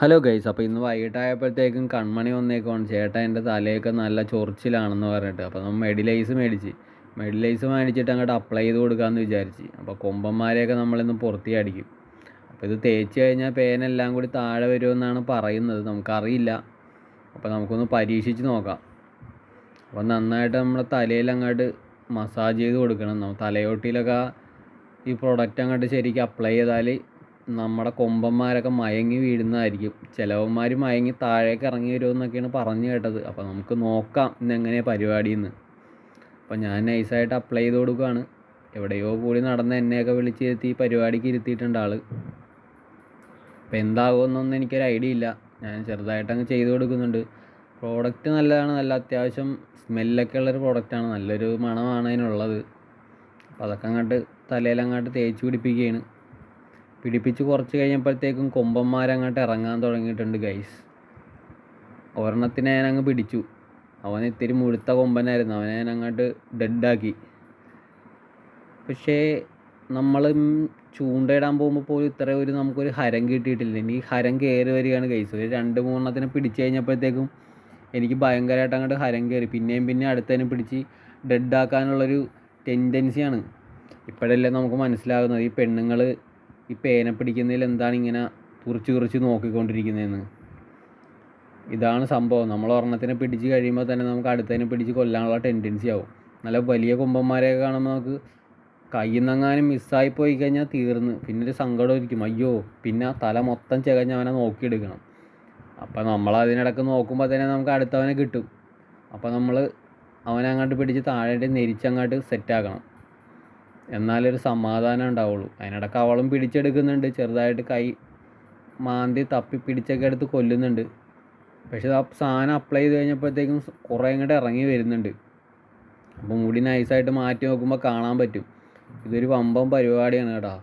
Hello guys അപ്പോൾ ഇന്ന് വൈകിട്ടായപ്പോഴത്തേക്കും കൺമണി വന്നേക്കുവാണ്. ചേട്ടാ എന്റെ തലയൊക്കെ നല്ല ചൊറിച്ചിലാണെന്ന് പറഞ്ഞിട്ട്. അപ്പോൾ നമ്മൾ മെഡിലൈസ് മേടിച്ച്. മെഡിലൈസ് മേടിച്ചിട്ട് അങ്ങോട്ട് അപ്ലൈ ചെയ്ത് കൊടുക്കാമെന്ന് വിചാരിച്ച്. അപ്പോൾ കൊമ്പന്മാരെയൊക്കെ നമ്മളിന്ന് പുറത്തി അടിക്കും. അപ്പോൾ ഇത് തേച്ച് കഴിഞ്ഞാൽ പേനെല്ലാം കൂടി താഴെ വരുമെന്നാണ് പറയുന്നത്. നമുക്കറിയില്ല. അപ്പോൾ നമുക്കൊന്ന് പരീക്ഷിച്ച് നോക്കാം. അപ്പോൾ നന്നായിട്ട് നമ്മുടെ തലയിൽ അങ്ങോട്ട് മസാജ് ചെയ്ത് കൊടുക്കണം. നമ്മൾ തലയോട്ടിയിലൊക്കെ ഈ പ്രോഡക്റ്റ് അങ്ങോട്ട് ശരിക്കും അപ്ലൈ ചെയ്താൽ നമ്മുടെ കൊമ്പന്മാരൊക്കെ മയങ്ങി വീഴുന്നതായിരിക്കും. ചിലവന്മാർ മയങ്ങി താഴേക്ക് ഇറങ്ങി വരുമെന്നൊക്കെയാണ് പറഞ്ഞു കേട്ടത്. അപ്പോൾ നമുക്ക് നോക്കാം ഇന്ന് എങ്ങനെയാണ് പരിപാടി എന്ന് അപ്പോൾ ഞാൻ നൈസായിട്ട് അപ്ലൈ ചെയ്ത് കൊടുക്കുകയാണ് എവിടെയോ കൂടി നടന്ന് എന്നെയൊക്കെ വിളിച്ച് ഈ പരിപാടിക്ക് ഇരുത്തിയിട്ടുണ്ട് ആൾ അപ്പോൾ എന്താകുമെന്നൊന്നും എനിക്കൊരു ഐഡിയ ഇല്ല. ഞാൻ ചെറുതായിട്ട് അങ്ങ് ചെയ്ത് കൊടുക്കുന്നുണ്ട്. പ്രോഡക്റ്റ് നല്ലതാണ്. നല്ല അത്യാവശ്യം സ്മെല്ലൊക്കെ ഉള്ളൊരു പ്രോഡക്റ്റാണ് നല്ലൊരു മണമാണ് അതിനുള്ളത്. അപ്പോൾ അതൊക്കെ അങ്ങോട്ട് തലയിലങ്ങോട്ട് തേച്ച് പിടിപ്പിക്കുകയാണ്. പിടിപ്പിച്ച് കുറച്ച് കഴിഞ്ഞപ്പോഴത്തേക്കും കൊമ്പന്മാരങ്ങോട്ട് ഇറങ്ങാൻ തുടങ്ങിയിട്ടുണ്ട് ഗൈസ് ഒരെണ്ണത്തിനെ ഞാൻ അങ്ങ് പിടിച്ചു. അവൻ ഇത്തിരി മുഴുത്ത കൊമ്പനായിരുന്നു. അവനെ ഞാൻ അങ്ങോട്ട് ഡെഡാക്കി പക്ഷേ നമ്മൾ ചൂണ്ടയിടാൻ പോകുമ്പോൾ പോലും ഇത്ര ഒരു നമുക്കൊരു ഹരം കിട്ടിയിട്ടില്ല. എനിക്ക് ഹരം കയറി വരികയാണ് ഗൈസ് ഒരു രണ്ട് മൂന്നെണ്ണത്തിനെ പിടിച്ചു കഴിഞ്ഞപ്പോഴത്തേക്കും എനിക്ക് ഭയങ്കരമായിട്ട് അങ്ങോട്ട് ഹരം കയറി പിന്നെയും പിന്നെ അടുത്തതിനെ പിടിച്ച് ഡെഡാക്കാനുള്ളൊരു ടെൻഡൻസിയാണ് ഇപ്പോഴല്ലേ നമുക്ക് മനസ്സിലാകുന്നത് ഈ പെണ്ണുങ്ങൾ ഈ പേന പിടിക്കുന്നതിൽ എന്താണ് ഇങ്ങനെ കുറിച്ച് കുറിച്ച് നോക്കിക്കൊണ്ടിരിക്കുന്നതെന്ന്? ഇതാണ് സംഭവം. നമ്മൾ ഒരെണ്ണത്തിനെ പിടിച്ച് കഴിയുമ്പോൾ തന്നെ നമുക്ക് അടുത്തതിനെ പിടിച്ച് കൊല്ലാനുള്ള ടെൻഡൻസി ആവും. നല്ല വലിയ കൊമ്പന്മാരെയൊക്കെ കാണുമ്പോൾ നമുക്ക് കയ്യിൽ മിസ്സായി പോയി കഴിഞ്ഞാൽ തീർന്ന്. പിന്നെ ഒരു സങ്കടം ഇരിക്കും അയ്യോ പിന്നെ തല മൊത്തം ചികഞ്ഞ് അവനെ നോക്കിയെടുക്കണം. അപ്പോൾ നമ്മൾ അതിനിടക്ക് നോക്കുമ്പോൾ തന്നെ നമുക്ക് അടുത്തവനെ കിട്ടും. അപ്പോൾ നമ്മൾ അവനെ അങ്ങോട്ട് പിടിച്ച് താഴെ നെരിച്ചങ്ങോട്ട് സെറ്റാക്കണം എന്നാലൊരു സമാധാനം ഉണ്ടാവുള്ളൂ. അതിനിടക്ക് അവളും പിടിച്ചെടുക്കുന്നുണ്ട്. ചെറുതായിട്ട് കൈ മാന്തി തപ്പി പിടിച്ചൊക്കെ എടുത്ത് കൊല്ലുന്നുണ്ട്. പക്ഷേ ആ സാധനം അപ്ലൈ ചെയ്ത് കഴിഞ്ഞപ്പോഴത്തേക്കും കുറേ ഇങ്ങോട്ട് ഇറങ്ങി വരുന്നുണ്ട്. അപ്പോൾ മുടി നൈസായിട്ട് മാറ്റി നോക്കുമ്പോൾ കാണാൻ പറ്റും. ഇതൊരു വമ്പം പരിപാടിയാണ് കേട്ടോ.